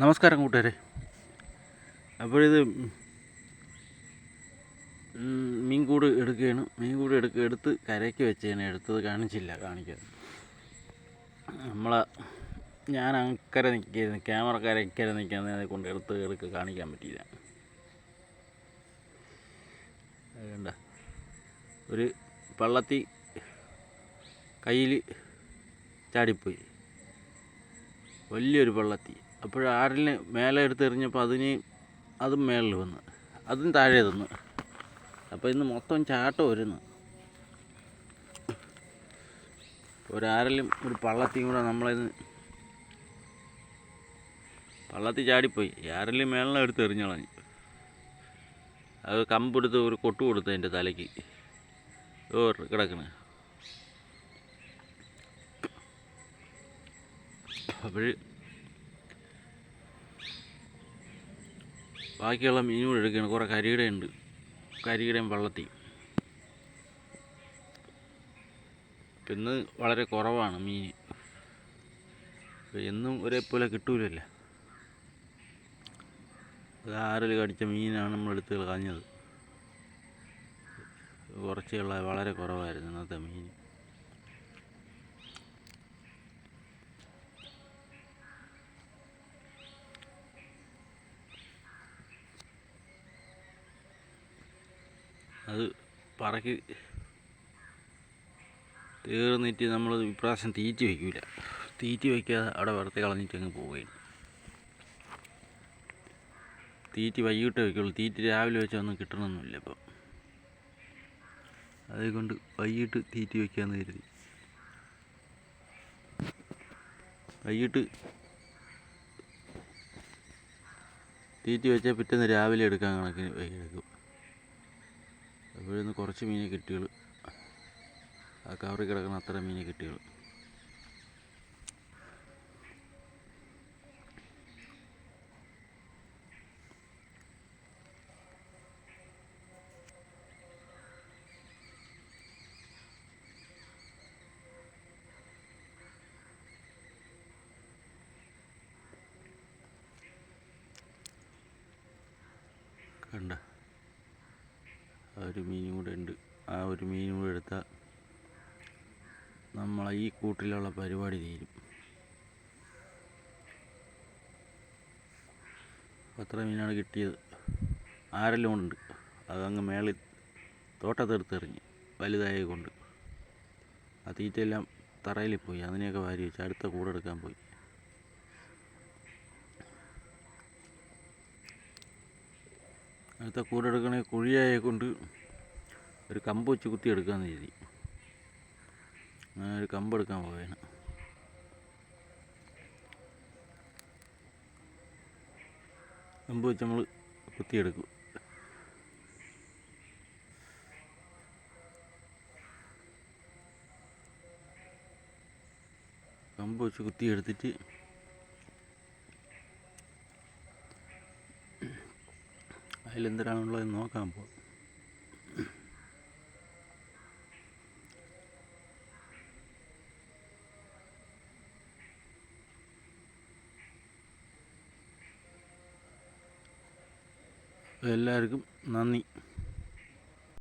നമസ്കാരം കൂട്ടുകാരെ. അപ്പോഴിത് മീൻകൂട് എടുക്കുകയാണ്. മീൻകൂട് എടുക്ക എടുത്ത് കരയ്ക്ക് വെച്ചാണ് എടുത്തത് കാണിച്ചില്ല കാണിക്കാൻ. നമ്മളെ ഞാൻ അക്കരെ നിൽക്കുന്നു കരക്കര നിൽക്കുന്നത് നിൽക്കാൻ കൊണ്ട് എടുത്ത് എടുക്ക കാണിക്കാൻ പറ്റിയില്ല. വേണ്ട ഒരു പള്ളത്തി കയ്യിൽ ചാടിപ്പോയി. വലിയൊരു പള്ളത്തി. അപ്പോൾ ആരിൽ മേലെ എടുത്തെറിഞ്ഞപ്പോൾ അതിന് അതും മേളിൽ വന്ന്. അതും താഴെ തന്നു അപ്പോൾ ഇന്ന് മൊത്തം ചാട്ടം വരുന്നു ഒരാരലും ഒരു പള്ളത്തിയും കൂടെ നമ്മളിന്ന് പള്ളത്തി ചാടിപ്പോയി. ആരലും മേളിനെ എടുത്ത് എറിഞ്ഞളഞ്ഞു അത് കമ്പെടുത്ത് ഒരു കൊട്ടു കൊടുത്തു എന്റെ തലയ്ക്ക്. ഓ കിടക്കണ. അപ്പോൾ ബാക്കിയുള്ള മീൻ കൂടെ എടുക്കുകയാണ്. കുറേ കരിയുടെ ഉണ്ട് കരിയുടെയും വള്ളത്തി. ഇന്ന് വളരെ കുറവാണ് മീൻ. എന്നും ഒരേപോലെ കിട്ടൂലല്ല? ആറിൽ കടിച്ച മീനാണ് നമ്മൾ എടുത്ത് കളഞ്ഞത്. കുറച്ചുള്ള വളരെ കുറവായിരുന്നു ഇന്നത്തെ മീൻ. അത് പറക്കി തീർന്നിട്ട് നമ്മൾ ഇപ്രാവശ്യം തീറ്റി വയ്ക്കില്ല തീറ്റി വയ്ക്കാതെ അവിടെ വെറുതെ കളഞ്ഞിട്ട് അങ്ങ് പോവുകയാണ്. തീറ്റി വൈകിട്ട് വയ്ക്കുള്ളൂ. തീറ്റി രാവിലെ വെച്ചൊന്നും കിട്ടണമെന്നില്ല ഇപ്പം. അതുകൊണ്ട് വൈകിട്ട് തീറ്റി വയ്ക്കാമെന്ന് കരുതി. വൈകിട്ട് തീറ്റി വെച്ചാൽ പിറ്റേന്ന് രാവിലെ എടുക്കാൻ കണക്കിന് വൈകിയെടുക്കും നിന്ന് കുറച്ച് മീനെ കിട്ടിയുള്ളൂ. ആ കവറി കിടക്കുന്ന അത്ര മീനെ കിട്ടിയുള്ളൂ. കണ്ട. ആ ഒരു മീനും കൂടെ ഉണ്ട്. ആ ഒരു മീനും കൂടെ എടുത്താൽ നമ്മളെ ഈ കൂട്ടിലുള്ള പരിപാടി തീരും. എത്ര മീനാണ് കിട്ടിയത്. ആരെല്ലാം ഉണ്ട്? അതങ്ങ് മേളിൽ തോട്ടത്തെടുത്തെറിഞ്ഞ് വലുതായത് കൊണ്ട്. ആ തീറ്റയെല്ലാം തറയിൽ പോയി അതിനെയൊക്കെ വാരി വെച്ച് അടുത്ത കൂടെടുക്കാൻ പോയി. അടുത്ത കൂടെ എടുക്കണേ കുഴിയായെ കൊണ്ട് ഒരു കമ്പ് വെച്ച് കുത്തി എടുക്കാമെന്ന് കരുതി. അങ്ങനെ ഒരു കമ്പ് എടുക്കാൻ പോവുകയാണ് കമ്പ് വെച്ച് നമ്മൾ കുത്തിയെടുക്കും. കമ്പ് വെച്ച് കുത്തിയെടുത്തിട്ട് അതിലെന്തിനാണുള്ളത് നോക്കാൻ പോകും എല്ലാവർക്കും നന്ദി.